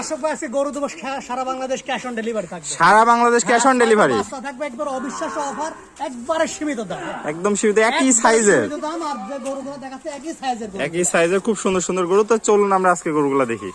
দর্শক গরু সারা বাংলাদেশ ক্যাশ অন ডেলিভারি থাকবে। সারা বাংলাদেশ ক্যাশ অন ডেলিভারি থাকবে একবার অবিশ্বাস্য অফার একবারে সীমিত দাম। একদম সীমিত একই সাইজের সীমিত দাম আর যে গরুগুলো দেখাচ্ছে একই সাইজের একই সাইজের খুব সুন্দর সুন্দর গরু। তো চলুন আমরা আজকে গরুগুলা দেখি।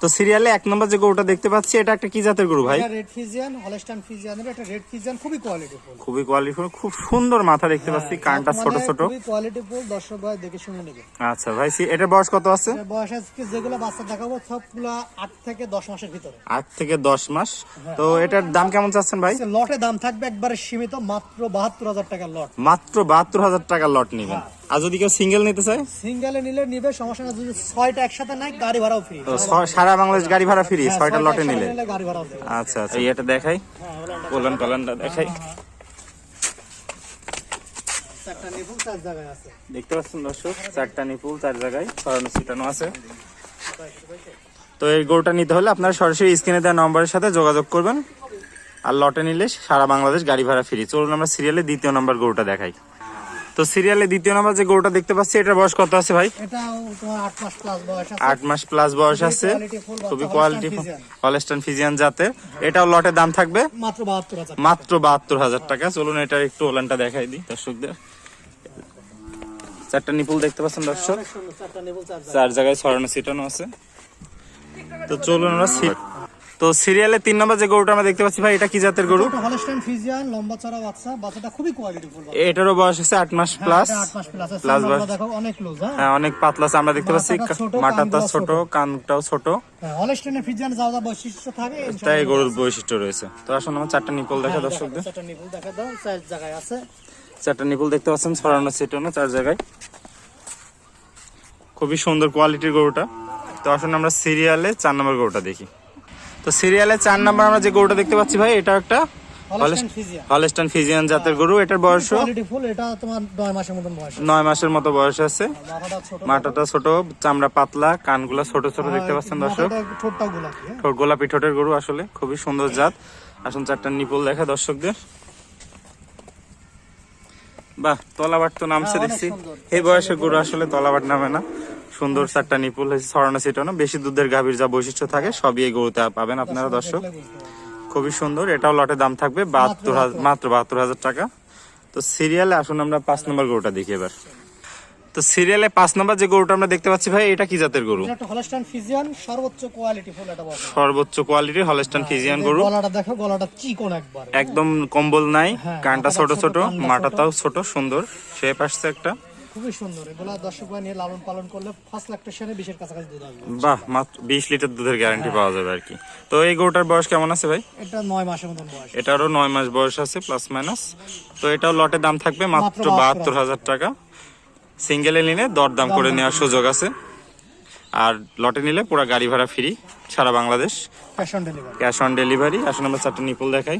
তো সিরিয়ালে এক নম্বর যে গরুটা দেখতে পাচ্ছি এটা একটা কি জাতের গরু ভাই? রেড ফিজিয়ান হলস্টাইন ফিজিয়ানের একটা রেড ফিজিয়ান খুবই কোয়ালিটিফুল খুবই কোয়ালিটিফুল খুব সুন্দর মাথা দেখতে পাচ্ছি কানটা ছোট ছোট। খুবই কোয়ালিটিফুল দর্শক ভাই দেখে শুনে নেবে আচ্ছা ভাই এটার বয়স কত আছে? বয়স আজকে যেগুলো বাচ্চা দেখাবো সবগুলো আট থেকে দশ মাসের ভিতরে। আট থেকে দশ মাস। তো এটার দাম কেমন চাচ্ছেন ভাই? লটে দাম থাকবে একবারে সীমিত মাত্র বাহাত্তর হাজার টাকা লট মাত্র বাহাত্তর হাজার টাকা লট নিবেন। আর যদি কেউ সিঙ্গেল নিতে চায়? সিঙ্গেলে নিলে নিবে সমস্যা না যদি ছয়টা একসাথে নাই গাড়ি ভাড়াও ফ্রি তো সারা বাংলাদেশ গাড়ি ভাড়া ফ্রি ছয়টা লটে নিলে। গাড়ি ভাড়াও ফ্রি আচ্ছা আচ্ছা। এটা দেখাই। পোলান পালানটা দেখাই। একটা নিপুল চার জায়গায় আছে। দেখতে পাচ্ছেন দর্শক চারটা নিপুল চার জায়গায় ছড়ানো ছিটানো আছে। তো এই গরুটা নিতে হলে আপনারা সরাসরি স্ক্রিনে দেওয়া নম্বরের সাথে যোগাযোগ করবেন। আর লটে নিলে সারা বাংলাদেশ গাড়ি ভাড়া ফ্রি চলুন আমরা সিরিয়ালে দ্বিতীয় নম্বর গরুটা দেখাই। তো সিরিয়ালে দ্বিতীয় নম্বর যে গরুটা দেখতে পাচ্ছি এটার বয়স কত আছে ভাই? আট মাস প্লাস বয়স আছে। খুবই কোয়ালিটি। হলস্টান ফিজিয়ান জাতের। এটাও লটের দাম থাকবে? মাত্র বাহাত্তর হাজার টাকা। চলুন এটা একটু ওলানটা দেখাই দিই দর্শকদের। চারটা নিপুল দেখতে পাচ্ছেন দর্শক? নিপুল চার জায়গায়। ছড়ানো ছিটানো আছে। তো চলুন আমরা তো সিরিয়ালে তিন নম্বর যে গরুটা আমরা দেখতে পাচ্ছি ভাই এটা কি জাতের গরু? হলস্টাইন ফিজিয়ান লম্বা চড়া বাচ্চা বাচ্চাটা খুবই কোয়ালিটিফুল এটারও বয়স আছে আট মাস প্লাস মাস প্লাস। দেখো অনেক লুজ হ্যাঁ। হ্যাঁ অনেক পাতলা আছে আমরা দেখতে পাচ্ছি। মাথাটা ছোট। কানটাও ছোট। হ্যাঁ, হলস্টাইনের ফিজিয়ান যা যা বৈশিষ্ট্য থাকে তাই গরুর বৈশিষ্ট্য রয়েছে। তো আসুন আমার চারটা নিপল দেখা দর্শকদের। চারটা নিপুল দেখা দাও চার জায়গায় আছে। চারটা নিপুল দেখতে পাচ্ছেন ছড়ানো ছিটানো চার জায়গায়। খুবই সুন্দর কোয়ালিটির গরুটা। তো আসুন আমরা সিরিয়ালে চার নম্বর গরুটা দেখি। তো সিরিয়ালে চার নম্বর আমরা যে গরুটা দেখতে পাচ্ছি ভাই এটা একটা ফিজিয়ান হলস্টান ফিজিয়ান জাতের গরু এটার নয় মাসের বয়স। নয় মাসের মতো বয়স আছে। মাথাটা ছোট। চামড়া পাতলা কানগুলা ছোট ছোট দেখতে পাচ্ছেন দর্শক। মাথাটা গোলাপি হ্যাঁ। ঠোঁটের গরু আসলে খুবই সুন্দর জাত। আসুন চারটা নিপুল দেখা দর্শকদের। বাহ তলাবাট তো নামছে হ্যাঁ, দেখছি। এই বয়সের গরু আসলে তলাবাট নামে না। সুন্দর চারটা নিপুল হয়েছে ছড়ানো ছিটানো বেশি দুধের গাভীর যা বৈশিষ্ট্য থাকে সবই এই গরুতে পাবেন আপনারা দর্শক। খুবই সুন্দর। এটাও লটের দাম থাকবে বাহাত্তর মাত্র বাহাত্তর হাজার টাকা। তো সিরিয়ালে আসুন আমরা পাঁচ নম্বর গরুটা দেখি এবার। তো সিরিয়ালে পাঁচ নম্বর যে গরুটা আমরা দেখতে পাচ্ছি ভাই এটা কি জাতের গরু? সর্বোচ্চ কোয়ালিটি সর্বোচ্চ হলস্টান ফিজিয়ান গরু। গলাটা দেখো গলাটা চিকন একবার। একদম কম্বল নাই হ্যাঁ, কানটা ছোট ছোট কানটা ছোট। সুন্দর শেপ আসছে একটা। খুবই সুন্দর। এগুলা দর্শক নিয়ে লালন পালন করলে ফার্স্ট ল্যাকটেশনে বিশের কাছাকাছি দুধ আসবে। বাহ মাত্র বিশ লিটার দুধের গ্যারান্টি পাওয়া যাবে আর কি। তো এই গরুটার বয়স কেমন আছে ভাই? এটা নয় মাসের মতন বয়স। এটারও নয় মাস বয়স আছে প্লাস মাইনাস তো এটাও লটের দাম থাকবে মাত্র মাত্র বাহাত্তর হাজার। টাকা। সিঙ্গেলে নিলে দর দাম করে নেওয়ার সুযোগ আছে। আর লটে নিলে পুরো গাড়ি ভাড়া free Sara Bangladesh. Cash on delivery cash on delivery আসুন আমরা চারটা নিপুল দেখাই।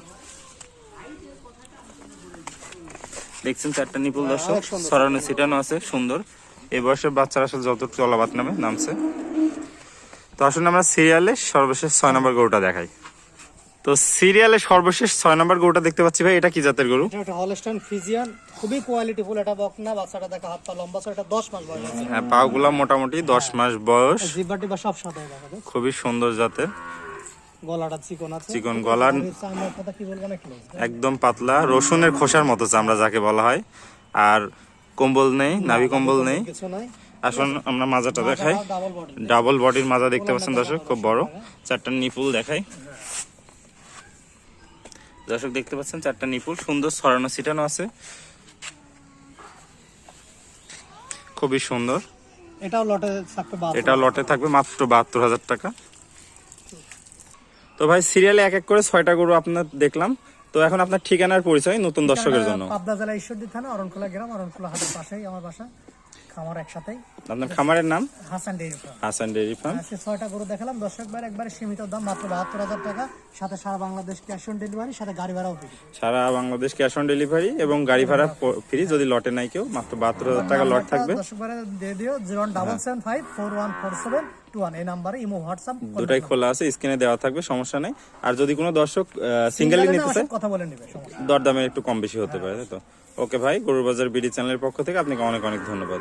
দেখছেন চারটা নিপুল দর্শক সরানো ছিটানো আছে সুন্দর। এই বয়সের বাচ্চারা আসলে যত চলাবাত নামে নামছে। তো আসুন আমরা সিরিয়ালে সর্বশেষ ছয় নম্বর গরুটা দেখাই। তো সিরিয়ালে সর্বশেষ ছয় নম্বর গরুটা দেখতে পাচ্ছি ভাই এটা কি জাতের গরু? এটা হলস্টাইন ফিজিয়ান খুবই কোয়ালিটি ফুল এটা বকনা বাচ্চাটা দেখো হাত পা লম্বা এটা দশ মাস বয়স হ্যাঁ পাগুলা মোটামুটি দশ মাস বয়স। জিব্বাটি বা সব সাদা খুবই সুন্দর জাতের। গলাটা চিকন আছে। একদম পাতলা রসুনের খোসার মতো চামড়া যাকে বলা হয়। আর কম্বল নেই নাভি কম্বল নেই। আসুন আমরা মাজাটা দেখাই। ডাবল বডির মাজা দেখতে পাচ্ছেন দর্শক খুব বড়। চারটা নিপুল দেখাই। দর্শক দেখতে পাচ্ছেন চারটা নিপুল সুন্দর ছড়ানো ছিটানো আছে। খুবই সুন্দর। এটাও লটে থাকবে বাদ এটা লটে থাকবে মাত্র বাহাত্তর হাজার টাকা। তো ভাই সিরিয়ালে এক এক করে ছয়টা গরু আপনার দেখলাম। তো এখন আপনার ঠিকানার পরিচয় নতুন দর্শকের জন্য। পাবনা জেলা ঈশ্বরদী থানা অরণখোলা গ্রাম অরণখোলা হাটের পাশেই আমার বাসা। খামার একসাথেই আপনার খামারের নাম? Hasan dairy farm. Hasan dairy farm. আজকে ছয়টা গরু দেখালাম। দর্শক বার একবারে সীমিত দাম মাত্র বাহাত্তর হাজার টাকা। সাথে সারা বাংলাদেশ ক্যাশ অন ডেলিভারি সাথে গাড়ি ভাড়াও ফ্রি। সারা বাংলাদেশ ক্যাশ অন ডেলিভারি এবং গাড়ি ভাড়া ফ্রি যদি লটে নাই কেউ মাত্র বাহাত্তর হাজার টাকা লট থাকবে। দর্শক বারে দিয়ে দিও zero double seven five four one four seven এই নাম্বারে ইমো হোয়াটসঅ্যাপ দুটাই খোলা আছে স্ক্রিনে দেওয়া থাকবে সমস্যা নেই। আর যদি কোনো দর্শক সিঙ্গেলি নিতে চায় কথা বলে নেবে দরদামে একটু কম বেশি হতে পারে তাই তো? ওকে ভাই গরুর বাজার বিডি চ্যানেলের পক্ষ থেকে আপনাকে অনেক অনেক ধন্যবাদ।